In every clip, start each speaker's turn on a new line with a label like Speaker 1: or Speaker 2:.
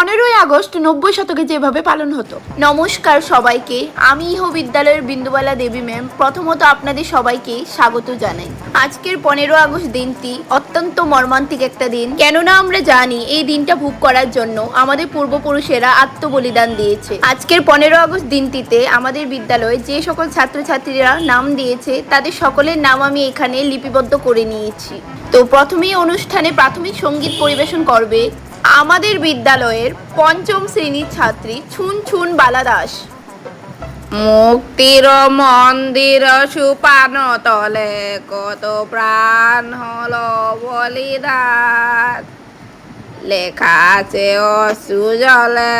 Speaker 1: পনেরোই আগস্ট নব্বই শতকে যেভাবে পালন হতো। নমস্কার সবাইকে, আমি ইহ বিদ্যালয়ের বিন্দুবালা দেবী ম্যাম। প্রথমত আপনাদের সবাইকে স্বাগত জানাই। আজকের পনেরো আগস্ট দিনটি অত্যন্ত মর্মান্তিক একটা দিন। কেননা আমরা জানি এই দিনটা ভোগ করার জন্য আমাদের পূর্বপুরুষেরা আত্মবলিদান দিয়েছে। আজকের পনেরো আগস্ট দিনটিতে আমাদের বিদ্যালয়ে যে সকল ছাত্রছাত্রীরা নাম দিয়েছে, তাদের সকলের নাম আমি এখানে লিপিবদ্ধ করে নিয়েছি। তো প্রথমেই অনুষ্ঠানে প্রাথমিক সংগীত পরিবেশন করবে আমাদের বিদ্যালয়ের পঞ্চম শ্রেণির ছাত্রী ছুন ছুন বালা দাস। মুক্তির মন্দির সুপান তলে কত প্রাণ হলো বলিদান। লেখা আছে অসুজলে।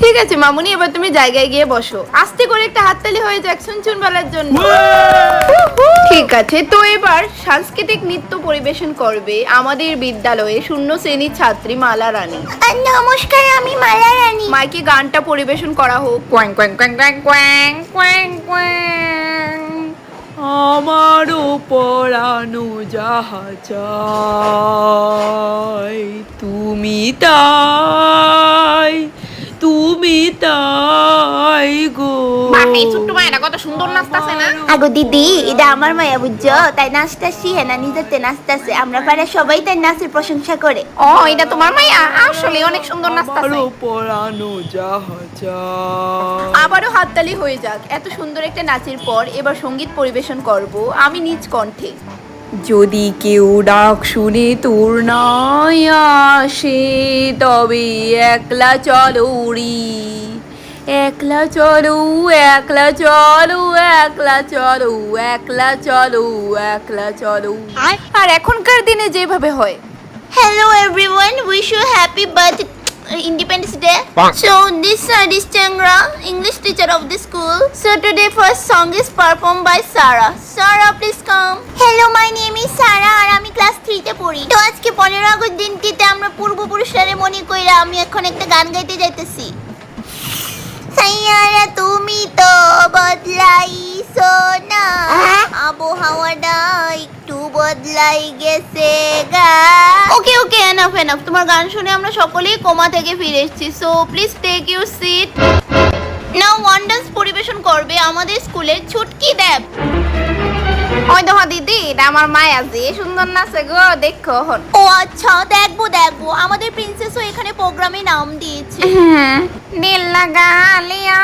Speaker 1: ঠিক আছে মামুনি এবার তুমি জায়গায় গিয়ে বসো। আস্তে করে একটা হাততালি হয়ে যাক শুনছুন বলার জন্য। ঠিক আছে তো এবার সাংস্কৃতিক নৃত্য পরিবেশন করবে আমাদের বিদ্যালয়ে শূন্য শ্রেণির ছাত্রী মালা রানী।
Speaker 2: নমস্কার আমি মালা রানী।
Speaker 1: মাইকে গানটা পরিবেশন করা হোক। কোয়াং কোয়াং কোয়াং কোয়াং কোয়াং কোয়াং কোয়াং।
Speaker 3: আমার পরানো যাহা চাই তুমি তাই তুমি তাই গো।
Speaker 1: ছোট্ট মায়েরা কত সুন্দর নাচতাছে না?
Speaker 2: আগো দিদি এটা আমার মায়া বুঝছ? তাই নাচতাছি হেনা নিজেতে নাচতাছে। আমরা পাড়া সবাই তাই নাচের প্রশংসা করে।
Speaker 1: ও এটা তোমার মাইয়া আসলে অনেক সুন্দর নাচতাছে।
Speaker 3: পরানো যাহা
Speaker 1: আবারও হাততালি হয়ে যাক। এত সুন্দর একটা নাচের পর এবার সংগীত পরিবেশন করব আমি নিজ কণ্ঠে।
Speaker 3: যদি কেউ ডাক শুনে তোর নাই আসে তবে একলা চলো উড়ি। একলা চলু একলা চলু একলা চলু একলা চলু একলা চলু
Speaker 1: আর? এখনকার দিনে যেভাবে হয়।
Speaker 2: Hello everyone wish you happy birth independence day so this সারিস চ্যাংরা English teacher of the school so today first song is perform by Sara Sara please come hello my name is Sara আর আমি class থ্রিতে পড়ি। তো আজকে পনেরো August দিনটিতে আমরা পূর্বপুরুষরা মনে কইরা আমি এখন একটা গান গাইতে যাইতেছি। সাইয়ারা তুমি তো বদলাইছো না। আবহাওয়াটা একটু বদলাই গেছে গা। ওকে ওকে এনাফ এনাফ তোমার গান শুনে আমরা সকলেই কোমা থেকে ফিরে এসেছি। So please take your seat now one dance পরিবেশন করবে আমাদের স্কুলের ছুটকি দেব।
Speaker 1: ওই দেখো দিদি এটা আমার মায়া যে সুন্দর নাচে গো দেখো।
Speaker 2: ও আচ্ছা দেখব দেখব। আমাদের প্রিন্সেসও এখানে প্রোগ্রামে নাম দিয়েছে।
Speaker 1: दिल लगा लिया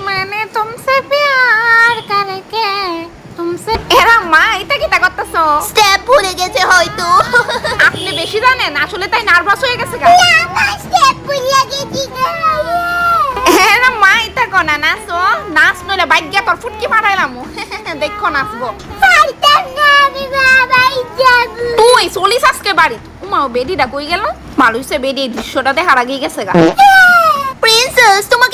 Speaker 1: मैंने तुमसे प्यार करके तुमसे এরা মা এটা কি তা করতেছো
Speaker 2: স্টেপ ভুলে গেছে হয়তো
Speaker 1: আপনি বেশি জানেন আসলে তাই নার্ভাস হয়ে গেছে গা
Speaker 2: স্টেপ ভুলে গেছি
Speaker 1: এরা মা এটা কনা নাচো নাচ নইলে বাইক গিয়া তোর ফুটকি মারাইলাম দেখো নাচবো তুই চলিস আজকে বাড়ি উমাও বেডিটা কই গেল ভালো হইছে বেডি এই দৃশ্যটা দেখার আগেই গেছে গা
Speaker 2: প্রিন্সেস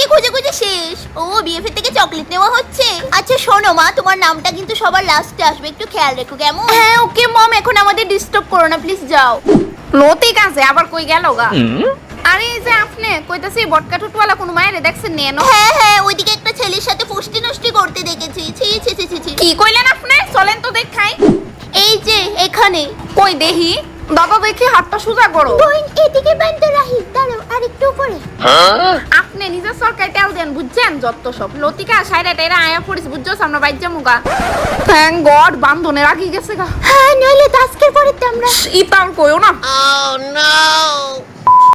Speaker 2: তোমাকে খুঁজে খুঁজে শেষ। ও বিএফএ থেকে চকলেট নেওয়া হচ্ছে। আচ্ছা শোনো মা তোমার নামটা কিন্তু সবার লাস্টে আসবে। একটু খেয়াল রেখো কেমন?
Speaker 1: হ্যাঁ ওকে মম এখন আমাদের ডিস্টার্ব করো না প্লিজ যাও। লতিক আছে আবার কই গেল গা? আরে এই যে আপনি কইতাছি বটকা টুটওয়ালা কোন মায়ের দেখছেন নেন
Speaker 2: হ্যাঁ হ্যাঁ ওইদিকে একটা ছেলের সাথে ফুষ্টি নষ্টি করতে দেখেছি। ছি ছি ছি ছি ছি।
Speaker 1: কি কইলেন আপনি? চলেন তো দেখাই।
Speaker 2: এই যে এখানে।
Speaker 1: কই দেহি? দাদা দেখি হাতটা সোজা করো।
Speaker 2: বোন এদিকে বান্ধ রাহি দাঁড়াও আর একটু উপরে।
Speaker 1: নিজের সরকার তেল দেন বুঝছেন? যত সব লতিকা সাইরা টাইরা আয়া পড়িস বুঝছ? আমরা বাইজ্য মুগা। থ্যাংক গড বান্ধনের আগে গেছে গা।
Speaker 2: হ্যাঁ নইলে তো আজকের পরে তো আমরা
Speaker 1: ইতাল কইও না।